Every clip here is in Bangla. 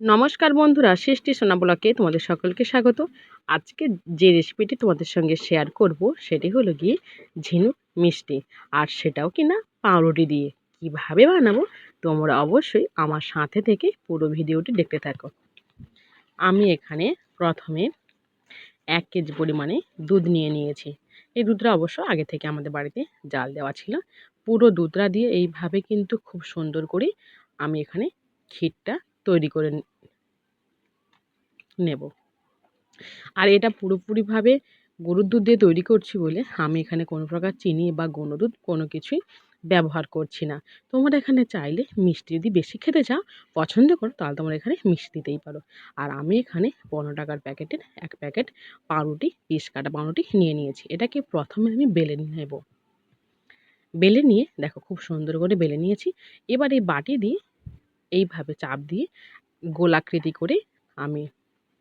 নমস্কার বন্ধুরা, সৃষ্টি সোনা ব্লকে তোমাদের সকলকে স্বাগত। আজকে যে রেসিপিটি তোমাদের সঙ্গে শেয়ার করব, সেটি হলো গিয়ে ঝিনুক মিষ্টি। আর সেটাও কিনা পাউরুটি দিয়ে। কীভাবে বানাবো? তোমরা অবশ্যই আমার সাথে থেকে পুরো ভিডিওটি দেখতে থাকো। আমি এখানে প্রথমে এক কেজি পরিমাণে দুধ নিয়ে নিয়েছি। এই দুধটা অবশ্য আগে থেকে আমাদের বাড়িতে জাল দেওয়া ছিল। পুরো দুধটা দিয়ে এইভাবে কিন্তু খুব সুন্দর করে আমি এখানে ক্ষীরটা তৈরি করে নেব। আর এটা পুরোপুরিভাবে গরুর দুধ দিয়ে তৈরি করছি বলে আমি এখানে কোনো প্রকার চিনি বা দুধ কোনো কিছুই ব্যবহার করছি না। তোমরা এখানে চাইলে মিষ্টি যদি বেশি খেতে চাও, পছন্দ করো, তাহলে তোমরা এখানে মিষ্টি দিতেই পারো। আর আমি এখানে পনেরো টাকার প্যাকেটের এক প্যাকেট পাউরুটি পিস কাটা পাউরুটি নিয়ে নিয়েছি। এটাকে প্রথমে আমি বেলে নেব। বেলে নিয়ে, দেখো খুব সুন্দর করে বেলে নিয়েছি। এবার এই বাটি দিয়ে এইভাবে চাপ দিয়ে গোলাকৃতি করে আমি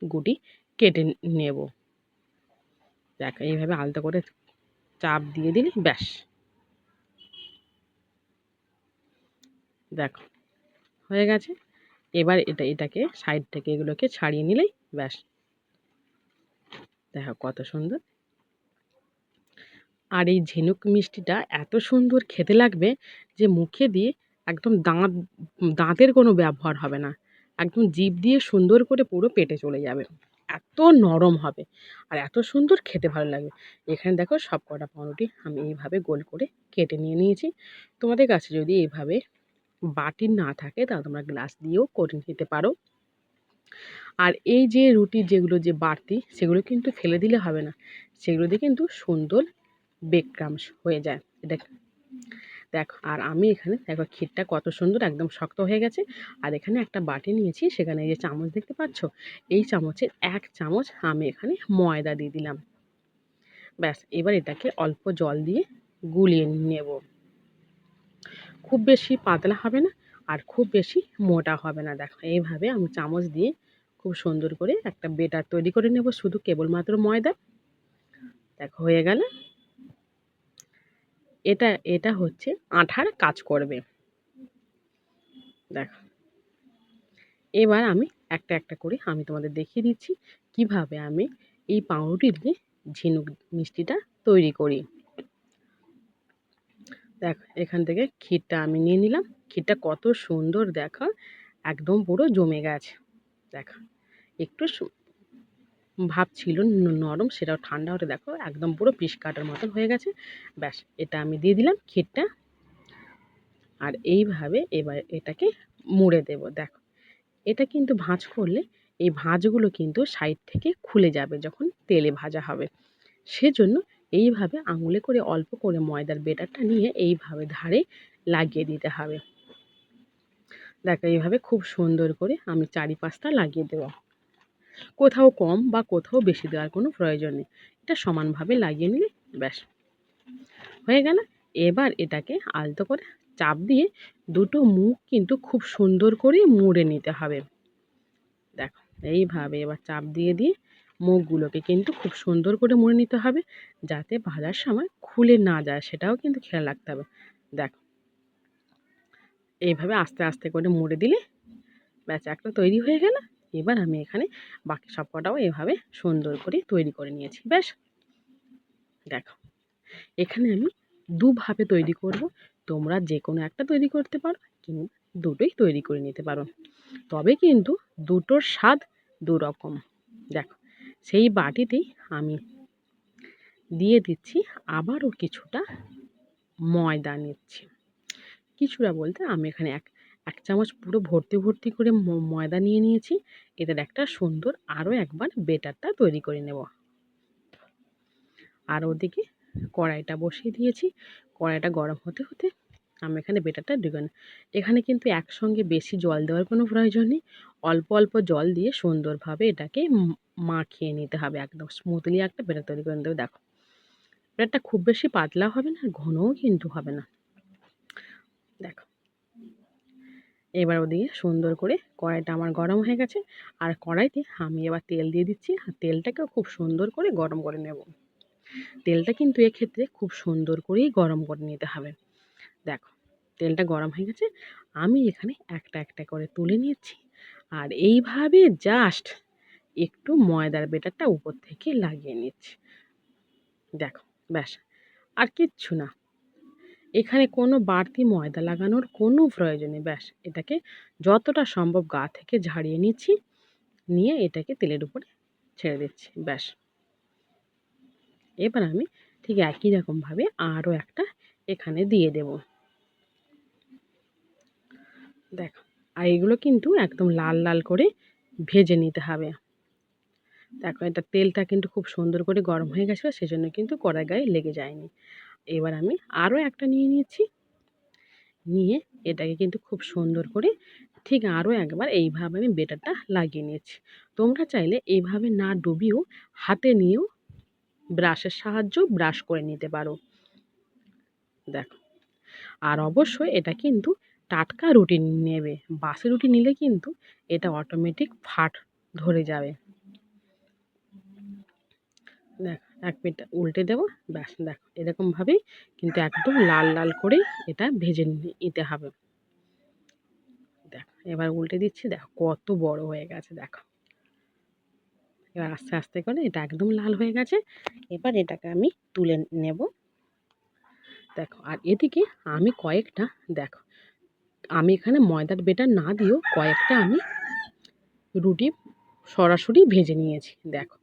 গুটি কেটে নেব। দেখ, এইভাবে আলতো করে চাপ দিয়ে দিলে, ব্যাস। দেখো, হয়ে গেছে। এবার এটা, এটাকে সাইড থেকে এগুলোকে ছাড়িয়ে নিলেই ব্যাস। দেখো কত সুন্দর। আর এই ঝিনুক মিষ্টিটা এত সুন্দর খেতে লাগবে যে মুখে দিয়ে একদম দাঁত, দাঁতের কোনো ব্যবহার হবে না। একদম জিভ দিয়ে সুন্দর করে পুরো পেটে চলে যাবে। এত নরম হবে আর এত সুন্দর খেতে ভালো লাগবে এখানে দেখো সব কটা পাউরুটি আমি এইভাবে গোল করে কেটে নিয়ে নিয়েছি। তোমাদের কাছে যদি এইভাবে বাটি না থাকে তাহলে তোমরা গ্লাস দিয়েও করে নিতে পারো। আর এই যে রুটি যেগুলো যে বাড়তি সেগুলো কিন্তু ফেলে দিলে হবে না। সেগুলো দিয়ে কিন্তু সুন্দর বেক্রামস হয়ে যায়। এটা দেখো, আর আমি এখানে দেখো ক্ষীরটা কত সুন্দর একদম শক্ত হয়ে গেছে। আর এখানে একটা বাটি নিয়েছি, সেখানে যে চামচ দেখতে পাচ্ছ? এই চামচের এক চামচ আমি এখানে ময়দা দিয়ে দিলাম। ব্যাস, এবার এটাকে অল্প জল দিয়ে গুলিয়ে নেব। খুব বেশি পাতলা হবে না, আর খুব বেশি মোটা হবে না। দেখো, এইভাবে আমি চামচ দিয়ে খুব সুন্দর করে একটা বেটার তৈরি করে নেব, শুধু কেবলমাত্র ময়দা। দেখো, হয়ে গেল। এটা এটা হচ্ছে আঠার কাজ করবে। দেখো। এবার আমি একটা একটা করে আমি তোমাদের দেখিয়ে দিচ্ছি কীভাবে আমি এই পাউরুটি দিয়ে ঝিনুক মিষ্টিটা তৈরি করি। দেখ, এখান থেকে ক্ষীরটা আমি নিয়ে নিলাম। ক্ষীরটা কত সুন্দর দেখা, একদম পুরো জমে গেছে। দেখা, একটু ভাব ছিল নরম, সেটাও ঠান্ডা হতে দেখো, একদম পুরো পিস কাটার মতন হয়ে গেছে। ব্যাস, এটা আমি দিয়ে দিলাম ক্ষীরটা। আর এইভাবে এবার এটাকে মুড়ে দেব, দেখো। এটা কিন্তু ভাঁজ করলে এই ভাঁজগুলো কিন্তু সাইড থেকে খুলে যাবে যখন তেলে ভাজা হবে। সেজন্য এইভাবে আঙুলে করে অল্প করে ময়দার বেটারটা নিয়ে এইভাবে ধারে লাগিয়ে দিতে হবে। দেখো, এইভাবে খুব সুন্দর করে আমি চারিপাশটা লাগিয়ে দেবো। কোথাও কম বা কোথাও বেশি দেওয়ার কোনো প্রয়োজন নেই। এটা সমানভাবে লাগিয়ে নিলে ব্যাস। হয়ে গেল। এবার এটাকে আলতো করে চাপ দিয়ে দুটো মুখ কিন্তু খুব সুন্দর করে মুড়ে নিতে হবে। দেখো, এইভাবে এবার চাপ দিয়ে দিয়ে মুখগুলোকে কিন্তু খুব সুন্দর করে মুড়ে নিতে হবে যাতে ভাজার সময় খুলে না যায়, সেটাও কিন্তু খেয়াল রাখতে হবে। দেখো, এইভাবে আস্তে আস্তে করে মুড়ে দিলে ব্যাস, একটা তৈরি হয়ে গেল। এবার আমি এখানে বাকি সব কটাও এভাবে সুন্দর করে তৈরি করে নিয়েছি। ব্যাস। দেখো, এখানে আমি দুভাবে তৈরি করব। তোমরা যে কোনো একটা তৈরি করতে পারো কিংবা দুটোই তৈরি করে নিতে পারো। তবে কিন্তু দুটোর স্বাদ দু রকম দেখো, সেই বাটিতেই আমি দিয়ে দিচ্ছি আবারও কিছুটা ময়দা নিচ্ছি। কিছুটা বলতে আমি এখানে এক এক চামচ পুরো ভর্তি ভর্তি করে ময়দা নিয়ে নিয়েছি। এদের একটা সুন্দর আরও একবার বেটারটা তৈরি করে নেব। আর ওদিকে কড়াইটা বসিয়ে দিয়েছি। কড়াইটা গরম হতে হতে আমি এখানে বেটারটা ঢুকে এখানে কিন্তু একসঙ্গে বেশি জল দেওয়ার কোনো প্রয়োজন নেই। অল্প অল্প জল দিয়ে সুন্দরভাবে এটাকে মাখিয়ে নিতে হবে একদম স্মুথলি একটা বেটার তৈরি করে নিতে দেখো, বেটারটা খুব বেশি পাতলা হবে না, ঘনও কিন্তু হবে না। দেখো এবার ওদিকে সুন্দর করে কড়াইটা আমার গরম হয়ে গেছে। আর কড়াইতে আমি এবার তেল দিয়ে দিচ্ছি। আর তেলটাকেও খুব সুন্দর করে গরম করে নেব। তেলটা কিন্তু এক্ষেত্রে খুব সুন্দর করেই গরম করে নিতে হবে। দেখো, তেলটা গরম হয়ে গেছে। আমি এখানে একটা একটা করে তুলে নিচ্ছি। আর এইভাবে জাস্ট একটু ময়দার বেটারটা উপর থেকে লাগিয়ে নিচ্ছি। দেখো, ব্যাস, আর কিচ্ছু না। এখানে কোনো বাড়তি ময়দা লাগানোর কোনো প্রয়োজন ব্যাস, এটাকে যতটা সম্ভব গা থেকে ঝাড়িয়ে নিচ্ছি, নিয়ে এটাকে তেলের উপরে ছেড়ে দিচ্ছি, ব্যাস। এবার আমি ঠিক একই রকমভাবে আরও একটা এখানে দিয়ে দেব। দেখো, আর এগুলো কিন্তু একদম লাল লাল করে ভেজে নিতে হবে। দেখো, এটা তেলটা কিন্তু খুব সুন্দর করে গরম হয়ে গেছিল, সেজন্য কিন্তু কড়াই গায়ে লেগে যায়নি। এবার আমি আরও একটা নিয়ে নিয়েছি। নিয়ে এটাকে কিন্তু খুব সুন্দর করে ঠিক আরও একবার এইভাবে আমি বেটারটা লাগিয়ে নিয়েছি। তোমরা চাইলে এইভাবে না ডুবিয়েও হাতে নিয়েও ব্রাশের সাহায্য ব্রাশ করে নিতে পারো। দেখো। আর অবশ্যই এটা কিন্তু টাটকা রুটি নেবে। বাসি রুটি নিলে কিন্তু এটা অটোমেটিক ফাট ধরে যাবে। দেখ। এক মিনিট উল্টে দেবো, ব্যাস দেখো এরকমভাবেই কিন্তু একদম লাল লাল করে এটা ভেজে নিতে হবে। দেখো এবার উল্টে দিচ্ছি, দেখো কত বড় হয়ে গেছে, দেখো। এবার আস্তে আস্তে করে এটা একদম লাল হয়ে গেছে, এবার এটাকে আমি তুলে নেব। দেখো আর এদিকে আমি কয়েকটা, দেখো আমি এখানে ময়দার বেটার না দিয়েও কয়েকটা আমি রুটি সরাসরি ভেজে নিয়েছি, দেখো।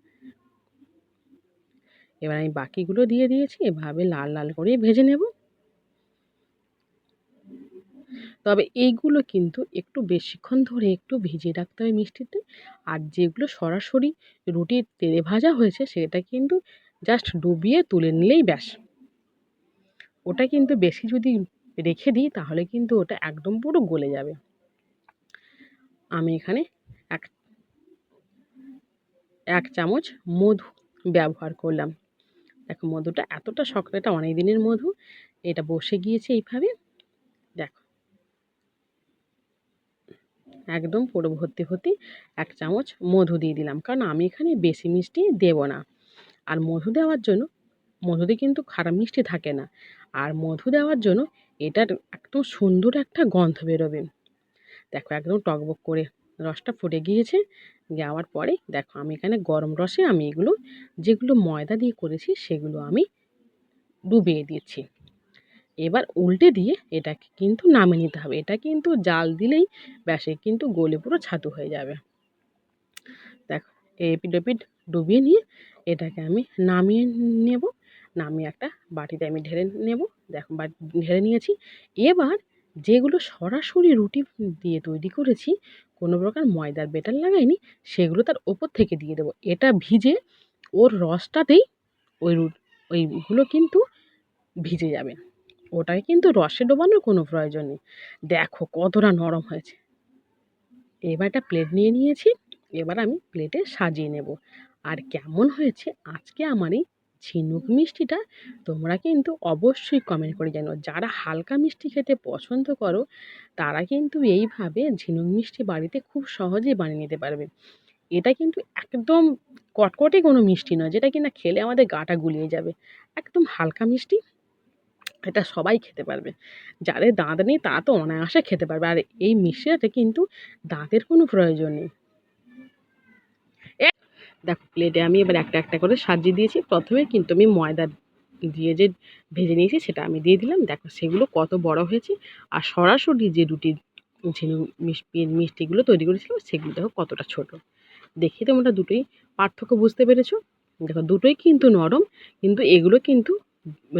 এবার আমি বাকিগুলো দিয়ে দিয়েছি, এভাবে লাল লাল করে ভেজে নেব। তবে এইগুলো কিন্তু একটু বেশিক্ষণ ধরে একটু ভিজিয়ে রাখতে হবে মিষ্টিতে। আর যেগুলো সরাসরি রুটির তেলে ভাজা হয়েছে, সেটা কিন্তু জাস্ট ডুবিয়ে তুলে নিলেই ব্যাস। ওটা কিন্তু বেশি যদি রেখে দিই, তাহলে কিন্তু ওটা একদম পুরো গলে যাবে। আমি এখানে এক এক চামচ মধু ব্যবহার করলাম। দেখো মধুটা এতটা শক্ত, এটা অনেক দিনের মধু, এটা বসে গিয়েছে এইভাবে, দেখো। একদম পুরো ভর্তি ভর্তি এক চামচ মধু দিয়ে দিলাম, কারণ আমি এখানে বেশি মিষ্টি দেব না। আর মধু দেওয়ার জন্য, মধুতে কিন্তু খারাপ মিষ্টি থাকে না। আর মধু দেওয়ার জন্য এটার একদম সুন্দর একটা গন্ধ বেরোবে। দেখো একদম টকবক করে রসটা ফুটে গিয়েছে যাওয়ার পরে দেখো আমি এখানে গরম রসে আমি এগুলো, যেগুলো ময়দা দিয়ে করেছি সেগুলো আমি ডুবিয়ে দিয়েছি। এবার উল্টে দিয়ে এটাকে কিন্তু নামিয়ে নিতে হবে। এটা কিন্তু জাল দিলেই ব্যাসে কিন্তু গলে পুরো ছাতু হয়ে যাবে। দেখো এপিড ওপিড ডুবিয়ে নিয়ে এটাকে আমি নামিয়ে নেব। নামিয়ে একটা বাটিতে আমি ঢেলে নেব। দেখো, বাটি ঢেলে নিয়েছি। এবার যেগুলো সরাসরি রুটি দিয়ে তৈরি করেছি, কোনো প্রকার ময়দার বেটার লাগাইনি, সেগুলো তার ওপর থেকে দিয়ে দেবো। এটা ভিজে ওর রসটাতেই ওই রুট, ওইগুলো কিন্তু ভিজে যাবে। ওটাকে কিন্তু রসে ডোবানোর কোনো প্রয়োজন নেই। দেখো কতটা নরম হয়েছে। এবার একটা প্লেট নিয়ে নিয়েছি, এবার আমি প্লেটে সাজিয়ে নেব। আর কেমন হয়েছে আজকে আমার এই ঝিনুক মিষ্টিটা তোমরা কিন্তু অবশ্যই কমেন্ট করে জানো যারা হালকা মিষ্টি খেতে পছন্দ করো, তারা কিন্তু এইভাবে ঝিনুক মিষ্টি বাড়িতে খুব সহজেই বানিয়ে নিতে পারবে। এটা কিন্তু একদম কটকটে কোনো মিষ্টি নয়, যেটা কিনা খেলে আমাদের গাটা গুলিয়ে যাবে। একদম হালকা মিষ্টি, এটা সবাই খেতে পারবে। যাদের দাঁত নেই তা তো অনায়াসে খেতে পারবে। আর এই মিষ্টিটাতে কিন্তু দাঁতের কোনো প্রয়োজন নেই। দেখো প্লেটে আমি এবার একটা একটা করে সাজিয়ে দিয়েছি। প্রথমে কিন্তু আমি ময়দা দিয়ে যে ভেজে নিয়েছি সেটা আমি দিয়ে দিলাম। দেখো সেগুলো কত বড় হয়েছে। আর সরাসরি যে রুটি ঝিনুক মিষ্টিগুলো তৈরি করেছিলাম সেগুলো দেখো কতটা ছোট। দেখে তোমরা দুটোই পার্থক্য বুঝতে পেরেছ। দেখো দুটোই কিন্তু নরম, কিন্তু এগুলো কিন্তু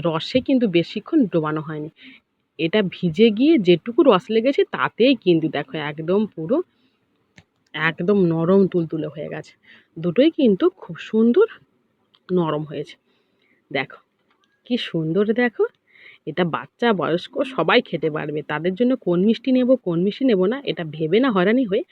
রসে কিন্তু বেশিক্ষণ ডোবানো হয়নি। এটা ভিজে গিয়ে যেটুকু রস লেগেছে তাতেই কিন্তু দেখো একদম পুরো একদম নরম তুলতুলে হয়ে গেছে। দুটোই কিন্তু খুব সুন্দর নরম হয়েছে। দেখো, কি সুন্দর দেখো। এটা বাচ্চা, বয়স্ক, সবাই খেতে পারবে। তাদের জন্য কোন মিষ্টি নেব, কোন মিষ্টি নেব না, এটা ভেবে না হয়রানি হয়ে